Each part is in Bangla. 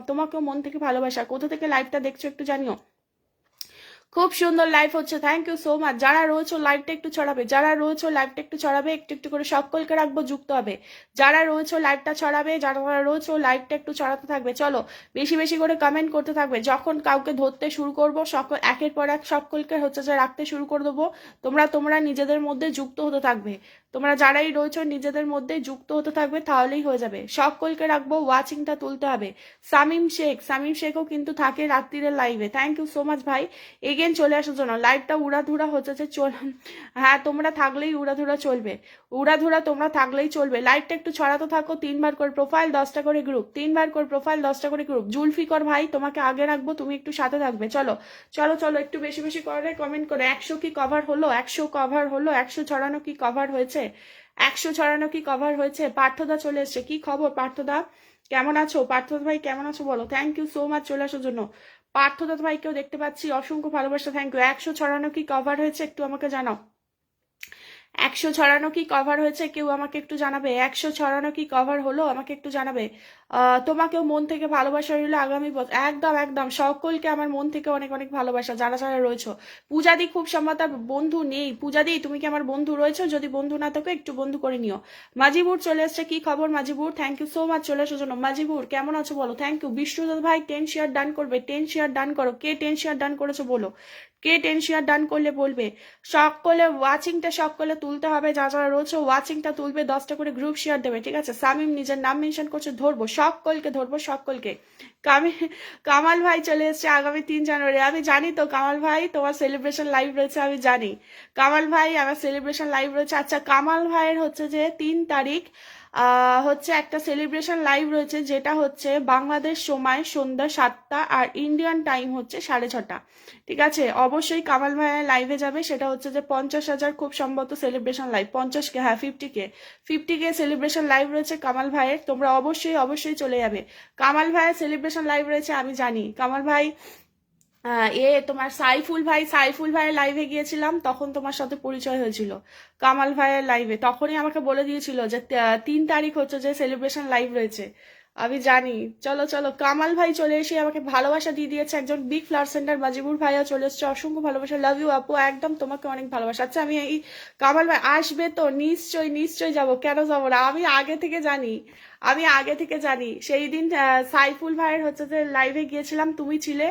তোমাকেও মন থেকে ভালোবাসা। কোথা থেকে লাইভটা দেখছ একটু জানিও। খুব সুন্দর লাইভ হচ্ছে। থ্যাংক ইউ সো মাচ যারা রয়েছে লাইভটা একটু ছড়াবে। যারা রয়েছে লাইভটা একটু ছড়াবে, একটু একটু করে সকলকে রাখব, যুক্ত হবে। যারা রয়েছে লাইভটা ছড়াবে। যারা রয়েছে লাইভটা একটু ছড়াতে থাকবে। চলো, বেশি বেশি করে কমেন্ট করতে থাকবে। যখন কাউকে ধরতে শুরু করব, সকল, একের পর এক সকলকে হচ্ছে যে রাখতে শুরু করে দেবো। তোমরা তোমরা নিজেদের মধ্যে যুক্ত হতে থাকবে। তোমরা যারাই রয়েছো নিজেদের মধ্যে যুক্ত হতে থাকবে, তাহলেই হয়ে যাবে। সকলকে রাখব, ওয়াচিংটা তুলতে হবে। সামিম শেখ, সামিম শেখও কিন্তু থাকে রাত্রিরের লাইভে থ্যাংক ইউ সো মাচ ভাই। এগেন চলে আসার জন্য। লাইভটা উড়াধুরা হচ্ছে চল হ্যাঁ তোমরা থাকলেই উড়াধুরা চলবে। উড়াধুরা তোমরা থাকলেই চলবে। লাইভটা একটু ছড়াতে থাকো, তিনবার করে প্রোফাইল দশটা করে গ্রুপ তিনবার করে প্রোফাইল দশটা করে গ্রুপ জুলফিকর ভাই, তোমাকে আগে রাখব, তুমি একটু সাথে থাকবে। চলো চলো চলো, একটু বেশি বেশি করে কমেন্ট করে। একশো কি কভার হলো? একশো কভার হলো? একশো ছড়ানো কি কভার হয়েছে? একশো ছড়ানো কি কভার হয়েছে? পার্থদা চলে এসছে। কি খবর পার্থদা? কেমন আছো? পার্থদা ভাই, কেমন আছো বলো? থ্যাংক ইউ সো মাচ চলে আসার জন্য। পার্থদা ভাইকেও দেখতে পাচ্ছি। অসংখ্য ভালোবাসা। থ্যাংক ইউ একশো ছড়ানো কি কভার হয়েছে? একটু আমাকে জানাও। একশো ছড়ানো কি কভার হয়েছে? কেউ আমাকে একটু জানাবে? একশো ছড়ানো কি কভার হলো? আমাকে একটু জানাবে? তোমাকেও মন থেকে ভালোবাসা রইল আগামী বছর একদম একদম। সকলকে আমার মন থেকে অনেক অনেক ভালোবাসা। যারা যারা রয়েছো। পূজাদি খুব সম্ভবত বন্ধু নেই। পূজাদি, তুমি কি আমার বন্ধু রয়েছো? যদি বন্ধু না থাকো, একটু বন্ধু করে নিও। মাজিবুর চলে এসছে। কি খবর Majibur? Thank you so much চলে আসার জন্য। মাজিবুর, কেমন আছো বলো? থ্যাংক ইউ বিষ্ণুদত্ত ভাই টেন শেয়ার ডান করবে। টেন শেয়ার ডান করো। কে টেন শেয়ার ডান করেছ বলো? কে টেন শেয়ার ডান করলে বলবে? সকলে ওয়াচিংটা সকলে তুলতে হবে, যা যারা রয়েছে ওয়াচিংটা তুলবে, দশটা করে গ্রুপ শেয়ার দেবে, ঠিক আছে? সামিম নিজের নাম মেনশন করছে, ধরবো সকলকে ধরবো সকলকে কামি, কামাল ভাই চলে এসছে আগামী তিন জানুয়ারি। আমি জানি তো, কামাল ভাই, তোমার সেলিব্রেশন লাইভ রয়েছে, আমি জানি। কামাল ভাই, আমার সেলিব্রেশন লাইভ রয়েছে। আচ্ছা কামাল ভাইয়ের হচ্ছে যে তিন তারিখ হচ্ছে একটা সেলিব্রেশন লাইভ রয়েছে, যেটা হচ্ছে বাংলাদেশ সময় সন্ধ্যা সাতটা আর ইন্ডিয়ান টাইম হচ্ছে সাড়ে ছটা। ঠিক আছে? অবশ্যই কামাল ভাইয়ের লাইভে যাবে। সেটা হচ্ছে যে পঞ্চাশ হাজার খুব সম্ভবত সেলিব্রেশন লাইভ পঞ্চাশ কে হ্যাঁ fifty K. Fifty K celebration live রয়েছে কামাল ভাইয়ের। তোমরা অবশ্যই অবশ্যই চলে যাবে। কামাল ভাইয়ের সেলিব্রেশন লাইভ রয়েছে, আমি জানি। কামাল ভাই এ তোমার সাইফুল ভাই, সাইফুল ভাইয়ের লাইভে গিয়েছিলাম, তখন তোমার সাথে পরিচয় হয়েছিল। কামাল ভাইয়ের লাইভে তখনই আমাকে বলে দিয়েছিল যে তিন তারিখ হচ্ছে যে সেলিব্রেশন লাইভ রয়েছে। আমি জানি। চলো চলো, কামাল ভাই চলে এসে আমাকে ভালোবাসা দিয়ে দিয়েছে। একজন বিগ ফ্লাওয়ার সেন্টার বাজিবুর ভাইয়া চলে এসছে। অসংখ্য ভালোবাসা। লাভ ইউ আপু। একদম তোমাকে অনেক ভালোবাসা। আচ্ছা আমি এই কামাল ভাই আসবে তো? নিশ্চয়ই নিশ্চয়ই যাব। কেন যাব না? আমি আগে থেকে জানি। আমি আগে থেকে জানি। সেই দিন সাইফুল ভাইয়ের হচ্ছে যে লাইভে গিয়েছিলাম, তুমি ছিলে,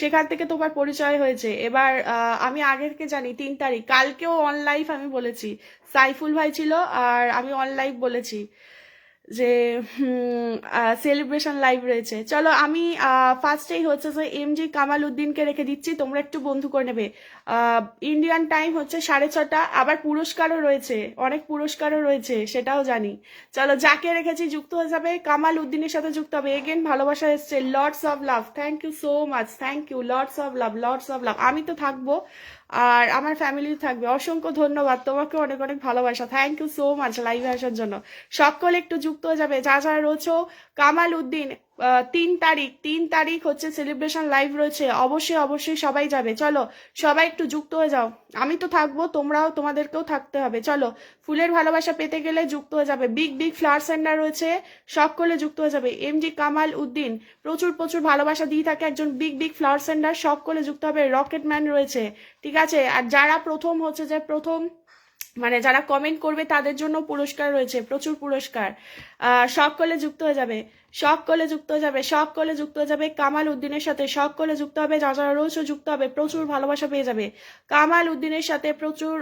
সেখান থেকে তোমার পরিচয় হয়েছে। এবার আমি আগে থেকে জানি, তিন তারিখ। কালকেও অন লাইভ আমি বলেছি। সাইফুল ভাই ছিল আর আমি অন লাইভ বলেছি। যে সেলিব্রেশন লাইভ রয়েছে। চলো আমি ফার্স্টেই হচ্ছে যে এম জি কামাল উদ্দিনকে রেখে দিচ্ছি। তোমরা একটু বন্ধু করে নেবে। ইন্ডিয়ান টাইম হচ্ছে সাড়ে ছটা। আবার পুরস্কারও রয়েছে। অনেক পুরস্কারও রয়েছে, সেটাও জানি। চলো যাকে রেখেছি যুক্ত হয়ে যাবে কামাল উদ্দিনের সাথে যুক্ত হবে। এগেন ভালোবাসা এসছে। Lords of love thank you so much thank you lords of love lords of love আমি তো থাকব। আর আমার ফ্যামিলি থাকবে। অসংখ্য ধন্যবাদ। তোমাকে অনেক অনেক ভালোবাসা। থ্যাংক ইউ সো মাচ লাইভে আসার জন্য। সকলে একটু যুক্ত হয়ে যাবে। যা যা রয়েছে, কামাল উদ্দিন তিন তারিখ তিন তারিখ হচ্ছে সেলিব্রেশন লাইভ রয়েছে। অবশ্যই অবশ্যই সবাই যাবে। চলো, সবাই একটু যুক্ত হয়ে যাও। আমি তো থাকব, তোমরাও, তোমাদেরকেও থাকতে হবে। চলো, ফুলের ভালোবাসা পেতে গেলে যুক্ত হয়ে যাবে। বিগ বিগ ফ্লাওয়ার সেন্টার রয়েছে সকলে যুক্ত হয়ে যাবে। এম জি কামাল উদ্দিন, প্রচুর প্রচুর ভালোবাসা দিয়ে থাকে একজন বিগ বিগ ফ্লাওয়ার সেন্টার সকলে যুক্ত হবে। রকেট ম্যান রয়েছে, ঠিক আছে? আর যারা প্রথম হচ্ছে যে প্রথম মানে যারা কমেন্ট করবে তাদের জন্য পুরস্কার রয়েছে প্রচুর পুরস্কার। আহ, সকলে যুক্ত হয়ে যাবে সকলে যুক্ত হয়ে যাবে সকলে যুক্ত হয়ে যাবে কামাল উদ্দিনের সাথে সকলে যুক্ত হবে যা যারা রয়েছে যুক্ত হবে প্রচুর ভালোবাসা পেয়ে যাবে। কামাল উদ্দিনের সাথে প্রচুর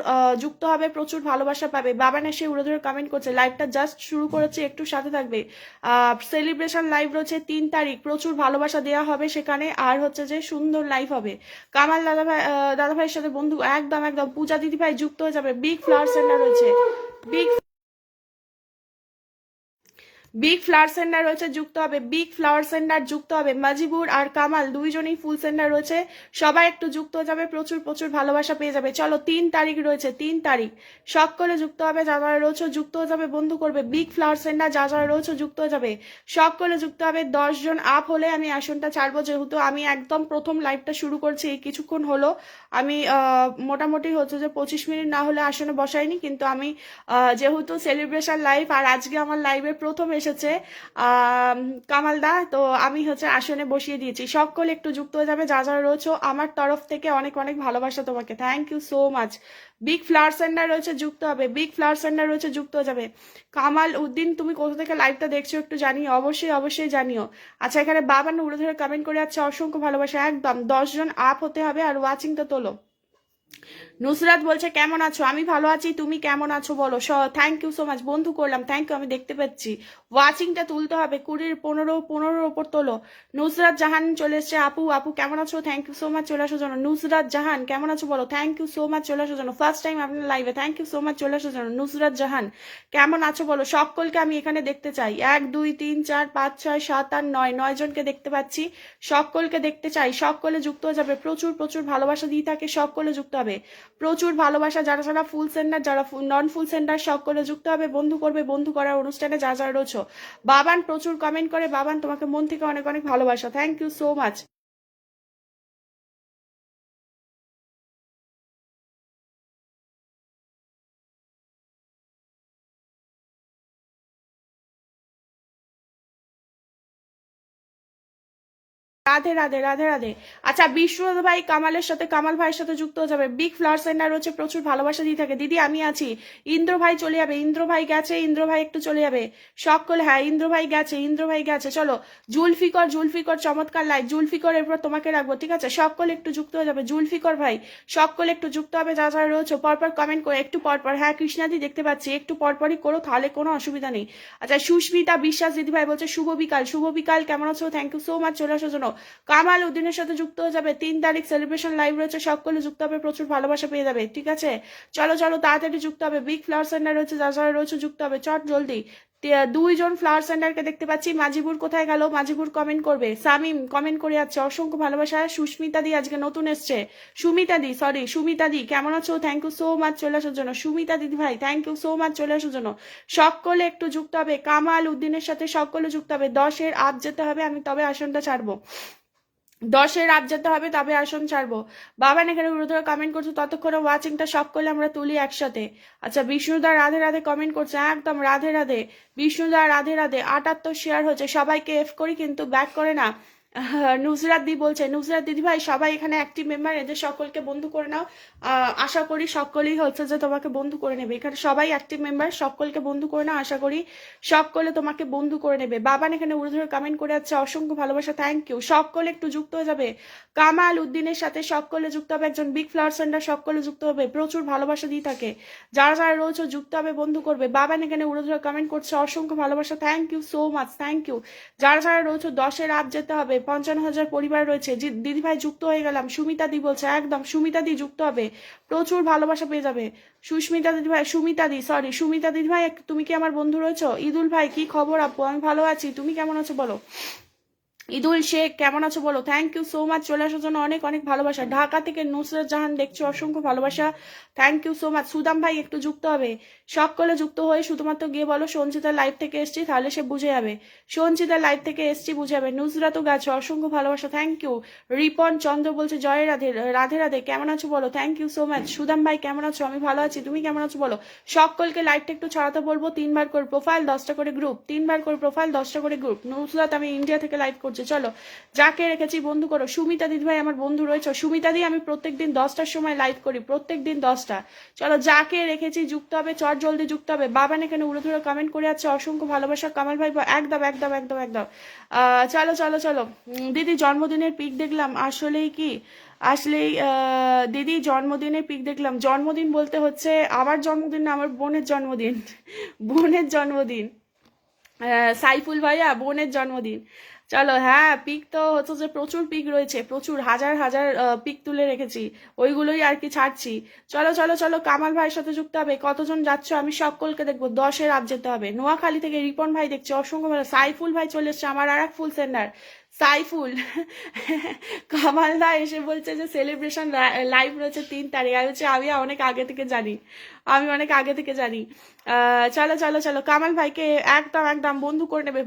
যুক্ত হবে প্রচুর ভালোবাসা পাবে। বাবান এসে উড়ে ধরে কমেন্ট করছে লাইভটা জাস্ট শুরু করেছে একটু সাথে থাকবে। সেলিব্রেশন লাইভ রয়েছে তিন তারিখ প্রচুর ভালোবাসা দেওয়া হবে সেখানে আর হচ্ছে যে সুন্দর লাইভ হবে। কামাল দাদা ভাই দাদা ভাইয়ের সাথে বন্ধু একদম একদম পূজা দিদি ভাই যুক্ত হয়ে যাবে বিগ ফ্লাওয়ার সেন্টার রয়েছে বিগ বিগ ফ্লাওয়ার সেন্টার রয়েছে, যুক্ত হবে বিগ ফ্লাওয়ার সেন্টার যুক্ত হবে মাজিবুর আর কামাল দুইজনেই ফুল সেন্টার রয়েছে। সবাই একটু যুক্ত হয়ে যাবে, প্রচুর প্রচুর ভালোবাসা পেয়ে যাবে। চলো, তিন তারিখ রয়েছে, তিন তারিখ। সকলে যুক্ত হবে, যা যারা রয়েছে যুক্ত হয়ে যাবে, বন্ধু করবে বিগ ফ্লাওয়ার সেন্টার যা যারা রয়েছে যুক্ত হয়ে যাবে। সকলে যুক্ত হবে, দশ জন আপ হলে আমি আসনটা ছাড়বো, যেহেতু আমি একদম প্রথম লাইভটা শুরু করছি, এই কিছুক্ষণ হলো। আমি মোটামুটি হচ্ছে যে পঁচিশ মিনিট না হলে আসনে বসাইনি, কিন্তু আমি যেহেতু সেলিব্রেশন লাইভ আর আজকে আমার লাইভে প্রথম এসেছে। কামালদা তো আমি হচ্ছে আসনে বসিয়ে দিয়েছি। সকলে একটু যুক্ত হয়ে যাবে, যা যারা রয়েছে। আমার তরফ থেকে অনেক অনেক ভালোবাসা তোমাকে। Thank you so much big flower centre রয়েছে, যুক্ত হবে। বিগ ফ্লাওয়ার সেন্টার রয়েছে, যুক্ত হয়ে যাবে। কামাল উদ্দিন, তুমি কোথা থেকে লাইভটা দেখছ একটু জানিও? অবশ্যই অবশ্যই জানিও। আচ্ছা এখানে বাবান উড়ে ধরে কমেন্ট করে যাচ্ছে, অসংখ্য ভালোবাসা। একদম দশজন আপ হতে হবে আর ওয়াচিংটা তোলো। নুসরাত বলছে, কেমন আছো? আমি ভালো আছি, তুমি কেমন আছো বলো? থ্যাংক ইউ সো মাচ বন্ধু করলাম থ্যাংক ইউ আমি দেখতে পাচ্ছি। ওয়াচিংটা তুলতে হবে, কুড়ির পনেরো, পনেরোর ওপর তোলো। নুসরাত জাহান চলে এসছে, আপু আপু, কেমন আছো? থ্যাংক ইউ সো মাচ চলে আসার জন্য নুসরাত জাহান, কেমন আছো বলো? থ্যাংক ইউ সো মাচ চলে আসার জন্য ফার্স্ট টাইম আপনার লাইভে থ্যাংক ইউ সো মাচ চলে আসার জন্য নুসরাত জাহান, কেমন আছো বলো? সকলকে আমি এখানে দেখতে চাই। এক, দুই, তিন, চার, পাঁচ, ছয়, সাত, আট, নয় নয় জনকে দেখতে পাচ্ছি। সকলকে দেখতে চাই। সকলে যুক্ত হয়ে যাবে। প্রচুর প্রচুর ভালোবাসা দিয়ে থাকে। সকলে যুক্ত হবে। প্রচুর ভালোবাসা, যারা যারা ফুল সেন্টার যারা নন ফুল সেন্টার করে যুক্ত হবে, বন্ধু করবে, বন্ধু করার অনুষ্ঠানে যা যা রয়েছ। বাবান প্রচুর কমেন্ট করে, বাবান তোমাকে মন থেকে অনেক অনেক ভালোবাসা। Thank you so much Radhe Radhe Radhe Radhe. আচ্ছা বিষ্ণু ভাই কামালের সাথে, কামাল ভাইয়ের সাথে যুক্ত হয়ে যাবে। বিগ ফ্লাওয়ার সেন্টার রয়েছে প্রচুর ভালোবাসা দিয়ে থাকে। দিদি, আমি আছি। ইন্দ্র ভাই চলে যাবে। ইন্দ্র ভাই গেছে, ইন্দ্র ভাই একটু চলে যাবে। সকল হ্যাঁ ইন্দ্র ভাই গেছে, ইন্দ্র ভাই গেছে। চলো, জুলফিকর জুলফিকর, চমৎকার লাইট জুলফিকর এরপর তোমাকে রাখব, ঠিক আছে? সকল একটু যুক্ত হয়ে যাবে। জুলফিকর ভাই, সকল একটু যুক্ত হবে, যা যারা রয়েছে। পরপর কমেন্ট করে, একটু পরপর। হ্যাঁ কৃষ্ণাদি দেখতে পাচ্ছি, একটু পরপরই করো, তাহলে কোনো অসুবিধা নেই। আচ্ছা সুস্মিতা বিশ্বাস দিদি ভাই বলছে, শুভ বিকাল শুভ বিকাল, কেমন আছো? থ্যাংক ইউ সো মাচ চলে আসার জন্য কামাল উদ্দিনের সাথে যুক্ত হয়ে যাবে। তিন তারিখ সেলিব্রেশন লাইভ রয়েছে। সকলে যুক্ত হবে, প্রচুর ভালোবাসা পেয়ে যাবে। ঠিক আছে? চলো চলো, তাড়াতাড়ি যুক্ত হবে। বিগ ফ্লাওয়ার সেন্টার রয়েছে যা যারা রয়েছে, যুক্ত হবে। চট, জলদি। দুইজন ফ্লাওয়ার সেন্টারকে দেখতে পাচ্ছি। মাঝিবুর কোথায় গেল? মাঝিবুর কমেন্ট করবে। সামিম কমেন্ট করে যাচ্ছে। অসংখ্য ভালোবাসা। সুস্মিতা দি আজকে নতুন এসছে। সুমিতা দি সরি সুমিতা দি, কেমন আছো? থ্যাংক ইউ সো মাচ চলে আসার জন্য। সুমিতা দিদি ভাই থ্যাংক ইউ সো মাচ চলে আসার জন্য। সকলে একটু যুক্ত হবে। কামাল উদ্দিনের সাথে সকলে যুক্ত হবে। দশের আপ যেতে হবে। আমি তবে আসনটা ছাড়বো। দশের রাত যেতে হবে, তবে আসন ছাড়বো। বাবান এখানে গুরুতর কমেন্ট করছে, ততক্ষণে ওয়াচিংটা সব করলে আমরা তুলি একসাথে। আচ্ছা বিষ্ণুদা রাধে রাধে কমেন্ট করছে, একদম রাধে রাধে। বিষ্ণুদা রাধে রাধে, আটাত্তর শেয়ার হচ্ছে। সবাইকে এফ করি, কিন্তু ব্যাক করে না। নুসরাত দি বলছে, নুসরাত দিদি ভাই, সবাই এখানে অ্যাক্টিভ মেম্বার এদের সকলকে বন্ধু করে নাও। আশা করি সকলেই হচ্ছে যে তোমাকে বন্ধু করে নেবে। এখানে সবাই অ্যাক্টিভ মেম্বার সকলকে বন্ধু করে নাও। আশা করি সকলে তোমাকে বন্ধু করে নেবে। বাবান এখানে উড়ে কমেন্ট করে যাচ্ছে, অসংখ্য ভালোবাসা থ্যাংক ইউ সকলে একটু যুক্ত হয়ে যাবে। কামাল উদ্দিনের সাথে সকলে যুক্ত হবে, একজন বিগ ফ্লাওয়ার সেন্টার সকলে যুক্ত হবে। প্রচুর ভালোবাসা দিয়ে থাকে। যারা যারা রয়েছে, যুক্ত হবে, বন্ধু করবে। বাবান এখানে উড়ে কমেন্ট করছে, অসংখ্য ভালোবাসা thank you so much thank you যারা যারা রয়েছে দশের আপ যেতে হবে। পঞ্চান্ন হাজার পরিবার রয়েছে। দিদিভাই যুক্ত হয়ে গেলাম। সুমিতা দি বলছে, একদম, সুমিতা দি যুক্ত হবে। প্রচুর ভালোবাসা পেয়ে যাবে। সুস্মিতা দিদিভাই সুমিতা দি সরি সুমিতা দিদিভাই তুমি কি আমার বন্ধু রয়েছো? ইদুল ভাই, কি খবর আপু? আমি ভালো আছি। তুমি কেমন আছো বলো? ইদুল শেখ, কেমন আছো বলো? থ্যাংক ইউ সো মাচ চলে আসার জন্য অনেক অনেক ভালোবাসা। ঢাকা থেকে নুসরাত জাহান দেখছ, অসংখ্য ভালোবাসা। Thank you so much Sudam ভাই, একটু যুক্ত হবে। সকলে যুক্ত হয়ে শুধুমাত্র গিয়ে বলো সঞ্চিতার লাইভ থেকে এসছি, তাহলে সে বুঝে যাবে। সঞ্চিতার লাইভ থেকে এসছি, বুঝে যাবে। নুসরাতও গেছো, অসংখ্য ভালোবাসা। থ্যাংক ইউ রিপন চন্দ্র বলছে, জয় রাধে রাধে রাধে। কেমন আছো বলো? Thank you so much Sudam ভাই, কেমন আছো? আমি ভালো আছি। তুমি কেমন আছো বলো? সকলকে লাইভটা একটু ছড়াতে বলব। তিনবার করে প্রোফাইল দশটা করে গ্রুপ তিনবার করে প্রোফাইল দশটা করে গ্রুপ নুসরাত, আমি ইন্ডিয়া থেকে লাইভ করছি। চলো, যাকে রেখেছি বন্ধু করো। সুমিতা দিদি ভাই আমার বন্ধু রয়েছে। সুমিতা দি, আমি প্রত্যেক দিন দশটার সময় লাইভ করি প্রত্যেক দিন দশটা। চলো, যাকে রেখেছি যুক্ত হবে, চট জলদি যুক্ত হবে। বাবান কেন উড়ে কমেন্ট করে যাচ্ছে, অসংখ্য ভালোবাসা। কামাল ভাই একদম একদম একদম একদম। চলো চলো চলো। দিদি, জন্মদিনের পিক দেখলাম। আসলেই কি? আসলেই দিদি, জন্মদিনের পিক দেখলাম। জন্মদিন বলতে হচ্ছে আমার জন্মদিন না, আমার বোনের জন্মদিন। বোনের জন্মদিন। সাইফুল ভাইয়া, বোনের জন্মদিন। চলো হ্যাঁ পিক তো হচ্ছে যে প্রচুর পিক রয়েছে, প্রচুর, হাজার হাজার পিক তুলে রেখেছি, ওইগুলোই আর কি ছাড়ছি। চলো চলো চলো, কামাল ভাইয়ের সাথে যুক্ত হবে, কতজন যাচ্ছ আমি সকলকে দেখব দশের আপ যেতে হবে, নোয়াখালী থেকে রিপন ভাই দেখছি, অসংখ্য ভালো, সাইফুল ভাই চলে এসছে, আমার আর এক ফুল সেন্টার সাইফুল, কামাল দা এসে বলছে যে সেলিব্রেশন লাইভ রয়েছে তিন তারিখ, আমি হচ্ছে আমি অনেক আগে থেকে জানি, আমি অনেক আগে থেকে জানি চলো চলো চলো, কামাল ভাইকে একদম একদম বন্ধু করে নেবে